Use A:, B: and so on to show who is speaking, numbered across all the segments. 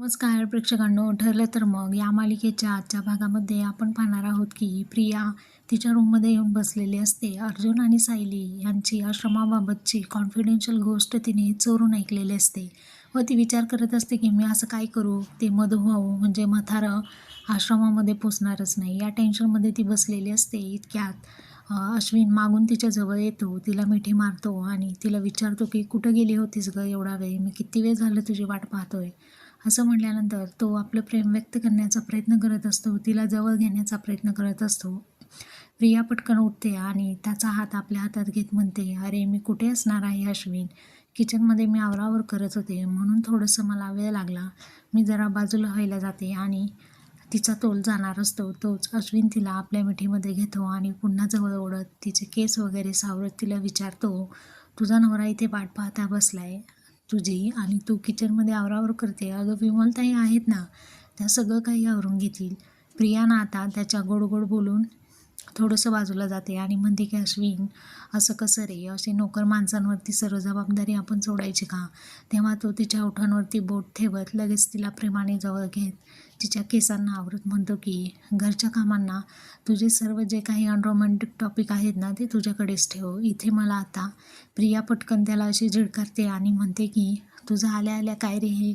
A: नमस्कार प्रेक्षकांनो ठरलं तर मग या मालिकेच्या आजच्या भागामध्ये आपण पाहणार आहोत की प्रिया तिच्या रूममध्ये येऊन बसलेली असते. अर्जुन आणि सायली यांची आश्रमाबाबतची कॉन्फिडेन्शियल गोष्ट तिने चोरून ऐकलेली असते व ती विचार करत असते की मी असं काय करू? ते मधुभाऊ म्हणजे म्हातारं आश्रमामध्ये पोचणारच नाही. या टेन्शनमध्ये ती बसलेली असते. इतक्यात अश्विन मागून तिच्याजवळ येतो. तिला मिठी मारतो आणि तिला विचारतो की कुठं गेली होतीस गं? एवढा वेळ मी किती वेळ झालं तुझी वाट पाहतोय? असं म्हटल्यानंतर तो आपलं प्रेम व्यक्त करण्याचा प्रयत्न करत असतो तिला जवळ घेण्याचा प्रयत्न करत असतो. प्रिया पटकन उठते आणि त्याचा हात आपल्या हातात घेत म्हणते अरे मी कुठे असणार आहे अश्विन? किचनमध्ये मी आवरावर करत होते म्हणून थोडंसं मला वेळ लागला. मी जरा बाजूला व्हायला जाते आणि तिचा तोल जाणार असतो. तोच अश्विन तिला आपल्या मिठीमध्ये घेतो आणि पुन्हा जवळ ओढत तिचे केस वगैरे सावरत तिला विचारतो तुझा नवरा इथे वाट पाहता बसलाय? तुझी आणि तू किचनमध्ये आवरावर करते. अगं विमलताई आहेत ना त्या सगळं काही आवरून घेतील. प्रिया ना आता त्याच्या गोड गोड बोलून थोडंसं बाजूला जाते आणि म्हणते की अश्विन असं कसं रे? असे नोकर माणसांवरती सर्व जबाबदारी आपण सोडायची का? तेव्हा तो तिच्या ओठांवरती बोट ठेवत लगेच तिला प्रेमाने जवळ घेत. तिच्या केसांना आवरत म्हणतो की घरच्या कामांना तुझे सर्व जे काही अनरोमॅन्टिक टॉपिक आहेत ना ते तुझ्याकडेच ठेव. इथे मला आता प्रिया पटकन त्याला अशी झिडकारते आणि म्हणते की तुझं आल्या आल्या काय रे हे?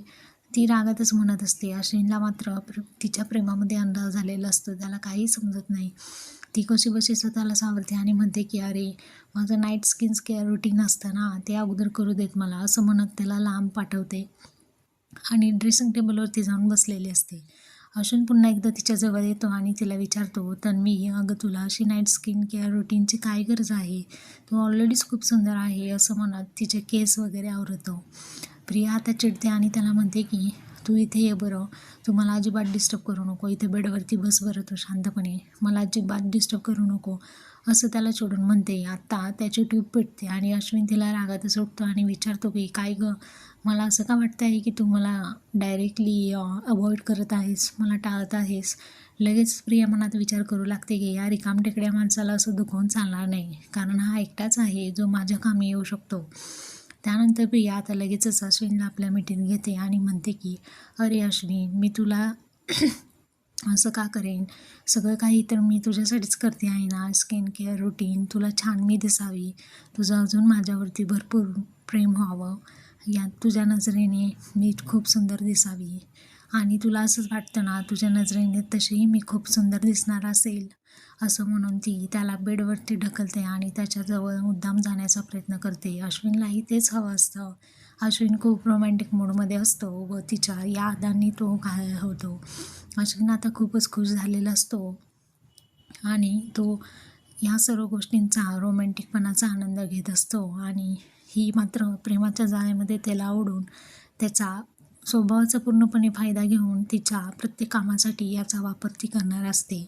A: ती रागातच म्हणत असते. अश्विनला मात्र प्र तिच्या प्रेमामध्ये अंदाज झालेला असतो. त्याला काही समजत नाही. ती कशी बशी स्वतःला सावरते आणि म्हणते की अरे माझं नाईट स्किन केअर रुटीन असतं ना ते अगोदर करू देत मला असं म्हणत त्याला लांब पाठवते. आणि ड्रेसिंग टेबलवरती जाऊन बसलेली असते. अश्विन पुन्हा एकदा तिच्याजवळ येतो आणि तिला विचारतो तन्वी अगं तुला अशी नाईट स्किन केअर रुटीनची काय गरज आहे? तू ऑलरेडीच खूप सुंदर आहे असं म्हणत तिचे केस वगैरे आवरतो. प्रिया आता चिडते आणि त्याला म्हणते की तू इथे ये बरं. तू मला अजिबात डिस्टर्ब करू नको. इथे बेडवरती बस बरं तू शांतपणे. मला अजिबात डिस्टर्ब करू नको. असं त्याला चिडून म्हणते आत्ता त्याची ट्यूब पेटते आणि अश्विन तिला रागातच उठतो आणि विचारतो की काय गं मला असं का वाटतं आहे की तू मला डायरेक्टली अवॉइड करत आहेस मला टाळत आहेस? लगेच प्रिया मनात विचार करू लागते की या रिकाम टेकड्या माणसाला असं दुखवून चालणार नाही. कारण हा एकटाच आहे जो माझ्या कामी येऊ शकतो. त्यानंतर प्रिया आता लगेचच अश्विनला आपल्या मिटिंग घेते आणि म्हणते की अरे अश्विन मी तुला असं का करेन? सगळं काही तर मी तुझ्यासाठीच करते आहे ना? स्किन केअर रुटीन तुला छान मी दिसावी. तुझं अजून माझ्यावरती भरपूर प्रेम व्हावं. या तुझ्या नजरेने मी खूप सुंदर दिसावी. आणि तुला असंच वाटतं ना तुझ्या नजरेने तशीही मी खूप सुंदर दिसणार असेल असं म्हणून ती त्याला बेडवरती ढकलते आणि त्याच्याजवळ मुद्दाम जाण्याचा प्रयत्न करते. अश्विनलाही तेच हवं असतं. अश्विन खूप रोमॅन्टिक मूडमध्ये असतो व तिच्या या आदांनी तो काय होतो. अश्विन आता खूपच खुश झालेला असतो आणि तो ह्या सर्व गोष्टींचा रोमॅन्टिकपणाचा आनंद घेत असतो आणि ही मात्र प्रेमाच्या जाळ्यामध्ये त्याला आवडून त्याचा स्वभावाचा पूर्णपणे फायदा घेऊन तिच्या प्रत्येक कामासाठी याचा वापर ती करणार असते.